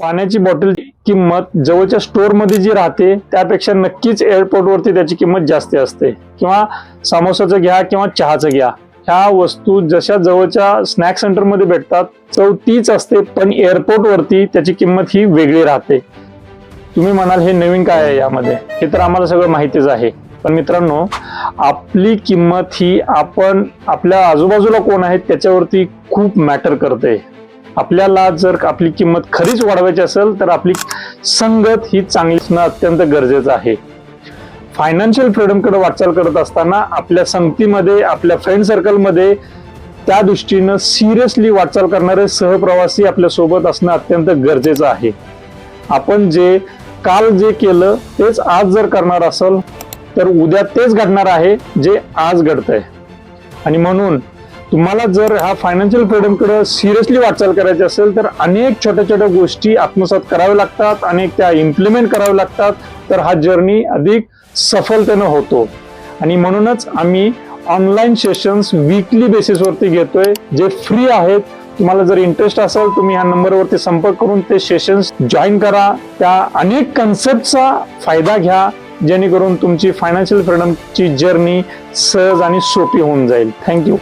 पाण्याची बॉटल किंमत जवळच्या स्टोअरमध्ये जी राहते त्यापेक्षा नक्कीच एअरपोर्टवरती त्याची किंमत जास्त असते. किंवा समोसाचं घ्या किंवा चहाचं घ्या. ह्या वस्तू जशा जवळच्या स्नॅक सेंटरमध्ये भेटतात चव तीच असते पण एअरपोर्टवरती त्याची किंमत ही वेगळी राहते. तुम्ही म्हणाल हे नवीन काय आहे यामध्ये? हे तर आम्हाला सगळं माहितीच आहे. पण मित्रांनो आपली किंमत ही आपण आपल्या आजूबाजूला कोण आहेत त्याच्यावरती खूप मॅटर करते. आपल्याला जर आपली किंमत खरीच वाढवायची असेल तर आपली संगत ही चांगली असणं अत्यंत गरजेचं आहे. फायनान्शियल फ्रीडमकडे वाटचाल करत असताना आपल्या संगतीमध्ये आपल्या फ्रेंड सर्कलमध्ये त्या दृष्टीनं सिरियसली वाटचाल करणारे सहप्रवासी आपल्यासोबत असणं अत्यंत गरजेचं आहे. आपण जे काल जे केलं तेच आज जर करणार असेल तर उद्या तेच घडणार आहे जे आज घडतंय. आणि म्हणून तुम्हाला जर हा फायनान्शियल फ्रीडमकडे सिरियसली वाटचाल करायची असेल तर अनेक छोट्या छोट्या गोष्टी आत्मसात कराव्या लागतात अनेक त्या इम्प्लिमेंट कराव्या लागतात तर हा जर्नी अधिक सफलतेनं होतो. आणि म्हणूनच आम्ही ऑनलाईन सेशन्स वीकली बेसिसवरती घेतोय जे फ्री आहेत. तुम्हाला जर इंटरेस्ट असेल तुम्ही ह्या नंबरवरती संपर्क करून ते सेशन्स जॉईन करा. त्या अनेक कन्सेप्टचा फायदा घ्या जेणेकरून तुमची फायनान्शियल फ्रीडमची जर्नी सहज आणि सोपी होऊन जाईल. थँक्यू